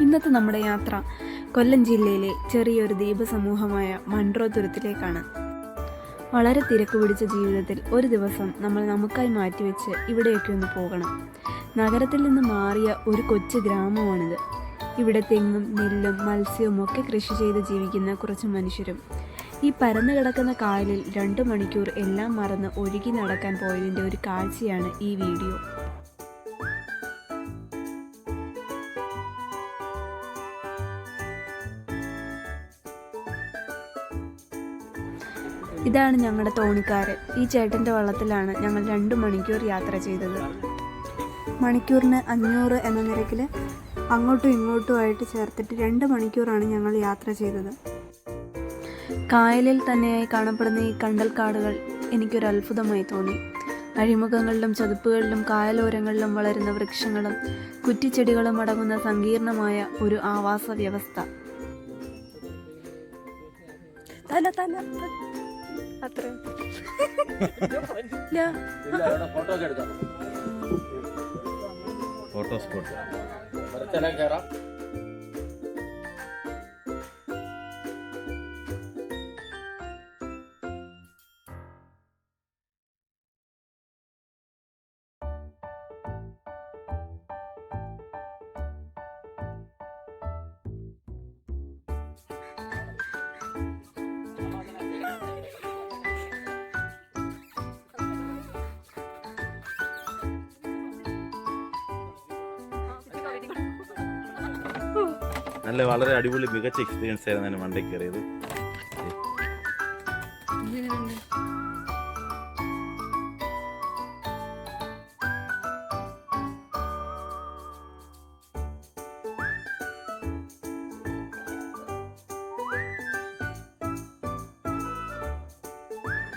ഇന്നത്തെ നമ്മുടെ യാത്ര കൊല്ലം ജില്ലയിലെ ചെറിയൊരു ദ്വീപസമൂഹമായ മൺട്രോ തുരത്തിലേക്കാണ് വളരെ തിരക്ക് പിടിച്ച ജീവിതത്തിൽ ഒരു ദിവസം നമ്മൾ നമുക്കായി മാറ്റിവെച്ച് ഇവിടെയൊക്കെ ഒന്ന് പോകണം. നഗരത്തിൽ നിന്ന് മാറിയ ഒരു കൊച്ചു ഗ്രാമമാണിത്. ഇവിടെ തെങ്ങും നെല്ലും മത്സ്യവും ഒക്കെ കൃഷി ചെയ്ത് ജീവിക്കുന്ന കുറച്ച് മനുഷ്യരും. ഈ പരന്നു കിടക്കുന്ന കായലിൽ രണ്ട് മണിക്കൂർ എല്ലാം മറന്ന് ഒഴുകി നടക്കാൻ പോയതിന്റെ ഒരു കാഴ്ചയാണ് ഈ വീഡിയോ. ഇതാണ് ഞങ്ങളുടെ തോണിക്കാരൻ. ഈ ചേട്ടന്റെ വള്ളത്തിലാണ് ഞങ്ങൾ രണ്ട് മണിക്കൂർ യാത്ര ചെയ്തത്. മണിക്കൂറിന് അഞ്ഞൂറ് എന്ന നിരക്കിൽ അങ്ങോട്ടും ഇങ്ങോട്ടുമായിട്ട് ചേർത്തിട്ട് രണ്ട് മണിക്കൂറാണ് ഞങ്ങൾ യാത്ര ചെയ്തത്. കായലിൽ തന്നെയായി കാണപ്പെടുന്ന ഈ കണ്ടൽക്കാടുകൾ എനിക്കൊരു അത്ഭുതമായി തോന്നി. അഴിമുഖങ്ങളിലും ചതുപ്പുകളിലും കായലോരങ്ങളിലും വളരുന്ന വൃക്ഷങ്ങളും കുറ്റിച്ചെടികളും അടങ്ങുന്ന സങ്കീർണമായ ഒരു ആവാസ വ്യവസ്ഥ തല തല. അത്ര. ഫോട്ടോസ് എടുക്കാം. ഫോട്ടോ സ്പോട്ട് നല്ല വളരെ അടിപൊളി മികച്ച എക്സ്പീരിയൻസ് ആയിരുന്നു ഞാൻ വണ്ടി കയറിയത്.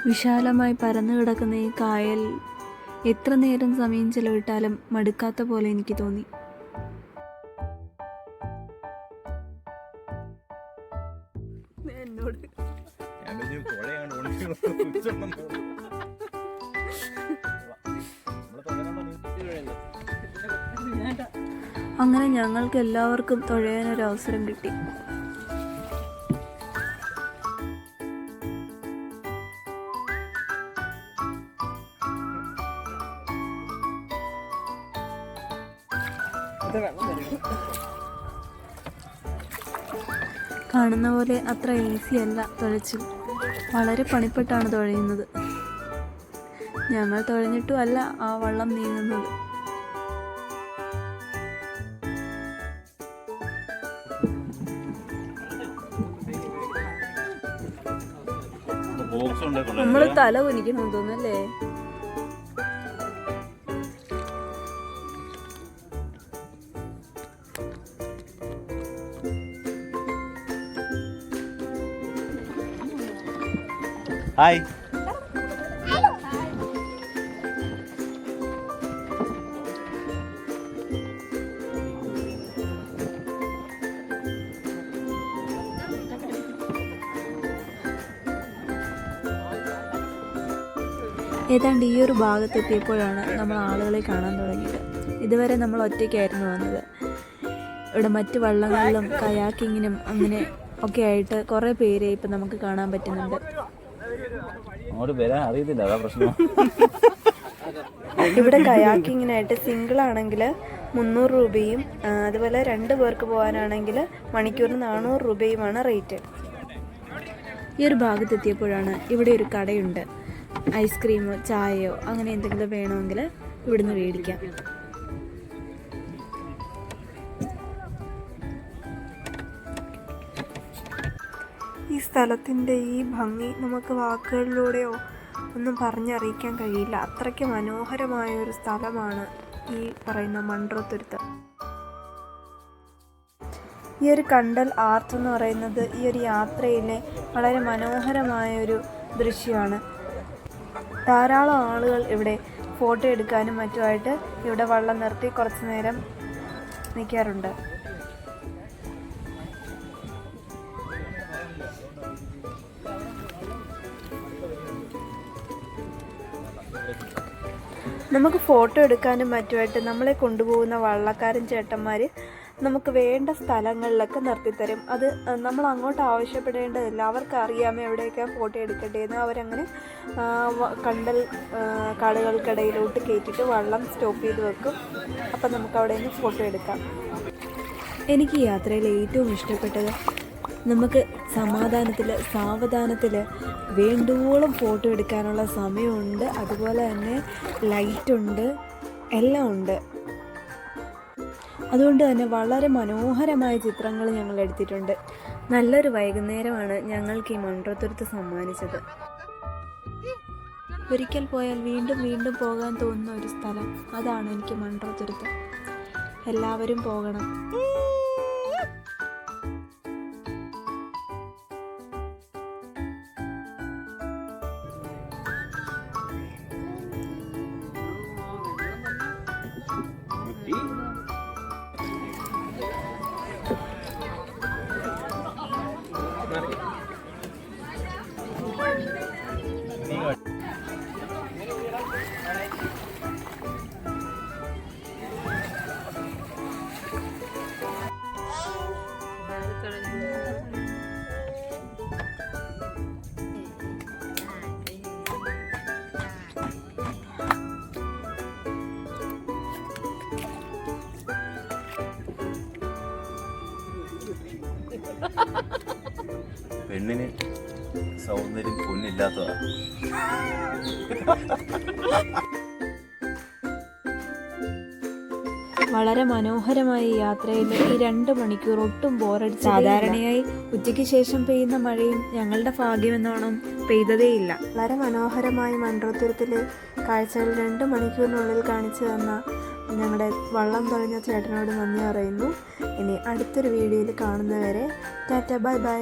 വിശാലമായി പരന്നു കിടക്കുന്ന ഈ കായൽ എത്ര നേരം സമയം ചെലവിട്ടാലും മടുക്കാത്ത പോലെ എനിക്ക് തോന്നി. എന്നോട്? അങ്ങനെ ഞങ്ങൾക്ക് എല്ലാവർക്കും തുഴയാനൊരു അവസരം കിട്ടി കാണുന്ന പോലെ അത്ര ഈസി അല്ല തുഴച്ചിൽ. വളരെ പണിപ്പെട്ടാണ് തുഴയുന്നത്. ഞങ്ങൾ തുഴഞ്ഞിട്ടും അല്ല ആ വള്ളം നീങ്ങുന്നത്. നമ്മൾ. തല കുനിക്കണം തോന്നല്ലേ ഹായ്. ഏതാണ്ട് ഈ ഒരു ഭാഗത്തെത്തിയപ്പോഴാണ് നമ്മൾ ആളുകളെ കാണാൻ തുടങ്ങിയത്. ഇതുവരെ നമ്മൾ ഒറ്റയ്ക്കായിരുന്നു വന്നത്. ഇവിടെ മറ്റ് വള്ളങ്ങളിലും കയാക്കിങ്ങിനും അങ്ങനെ ഒക്കെ ആയിട്ട് കുറേ പേരെ ഇപ്പം നമുക്ക് കാണാൻ പറ്റുന്നുണ്ട്. അങ്ങോട്ട് വരാൻ അറിയത്തില്ല അതാ പ്രശ്നം. ഇവിടെ കയാക്കിങ്ങിനായിട്ട് സിംഗിൾ ആണെങ്കിൽ മുന്നൂറ് രൂപയും അതുപോലെ രണ്ട് പേർക്ക് പോകാനാണെങ്കിൽ മണിക്കൂറിന് നാനൂറ് രൂപയുമാണ് റേറ്റ്. ഈ ഒരു ഭാഗത്തെത്തിയപ്പോഴാണ് ഇവിടെ ഒരു കടയുണ്ട്. ഐസ്ക്രീമോ ചായയോ അങ്ങനെ എന്തെങ്കിലും വേണമെങ്കിൽ ഇവിടുന്ന് മേടിക്കാം. സ്ഥലത്തിന്റെ ഈ ഭംഗി നമുക്ക് വാക്കുകളിലൂടെയോ ഒന്നും പറഞ്ഞറിയിക്കാൻ കഴിയില്ല. അത്രയ്ക്ക് മനോഹരമായ ഒരു സ്ഥലമാണ് ഈ പറയുന്ന മൺട്രോത്തുരുത്ത് ഈ ഒരു കണ്ടൽ ആർത്ത് എന്ന് പറയുന്നത് ഈ ഒരു യാത്രയിലെ വളരെ മനോഹരമായ ഒരു ദൃശ്യമാണ്. ധാരാളം ആളുകൾ ഇവിടെ ഫോട്ടോ എടുക്കാനും മറ്റുമായിട്ട് ഇവിടെ വള്ളം നിർത്തി കുറച്ചു നേരം നിൽക്കാറുണ്ട്. നമുക്ക് ഫോട്ടോ എടുക്കാനും മറ്റുമായിട്ട് നമ്മളെ കൊണ്ടുപോകുന്ന വള്ളക്കാരൻ ചേട്ടന്മാർ നമുക്ക് വേണ്ട സ്ഥലങ്ങളിലൊക്കെ നിർത്തിത്തരും. അത് നമ്മൾ അങ്ങോട്ട് ആവശ്യപ്പെടേണ്ടതില്ല. അവർക്ക് അറിയാമോ എവിടെയൊക്കെ ഫോട്ടോ എടുക്കേണ്ടതെന്ന്. അവരങ്ങനെ കണ്ടൽ കാടുകൾക്കിടയിലോട്ട് കയറ്റിയിട്ട് വള്ളം സ്റ്റോപ്പ് ചെയ്ത് വെക്കും. അപ്പം നമുക്ക് അവിടെ നിന്ന് ഫോട്ടോ എടുക്കാം. എനിക്ക് യാത്രയിൽ ഏറ്റവും ഇഷ്ടപ്പെട്ടത് നമുക്ക് സമാധാനത്തിൽ സാവധാനത്തിൽ വേണ്ടുവോളം ഫോട്ടോ എടുക്കാനുള്ള സമയമുണ്ട്. അതുപോലെ തന്നെ ലൈറ്റുണ്ട് എല്ലാം ഉണ്ട്. അതുകൊണ്ട് തന്നെ വളരെ മനോഹരമായ ചിത്രങ്ങൾ ഞങ്ങൾ എടുത്തിട്ടുണ്ട്. നല്ലൊരു വൈകുന്നേരമാണ് ഞങ്ങൾക്ക് ഈ മൺട്രത്തുരുത്ത് സമ്മാനിച്ചത്. ഒരിക്കൽ പോയാൽ വീണ്ടും വീണ്ടും പോകാൻ തോന്നുന്ന ഒരു സ്ഥലം. അതാണ് എനിക്ക് മൺട്രത്തുരുത്ത് എല്ലാവരും പോകണം. പെണ്ണിന് സൗന്ദര്യം പൊന്നില്ലാത്തതാണ് വളരെ മനോഹരമായ യാത്രയിൽ ഈ രണ്ട് മണിക്കൂർ ഒട്ടും ബോറടി സാധാരണയായി ഉച്ചയ്ക്ക് ശേഷം പെയ്യുന്ന മഴയും ഞങ്ങളുടെ ഭാഗ്യമെന്നോണം പെയ്തതേയില്ല. വളരെ മനോഹരമായി മൺറോത്തുരത്തിലെ കാഴ്ചകൾ രണ്ട് മണിക്കൂറിനുള്ളിൽ കാണിച്ചു തന്ന ഞങ്ങളുടെ വള്ളം തുഴഞ്ഞ ചേട്ടനോട് നന്ദി പറയുന്നു. ഇനി അടുത്തൊരു വീഡിയോയിൽ കാണുന്നവരെ ടാറ്റ ബൈ ബൈ.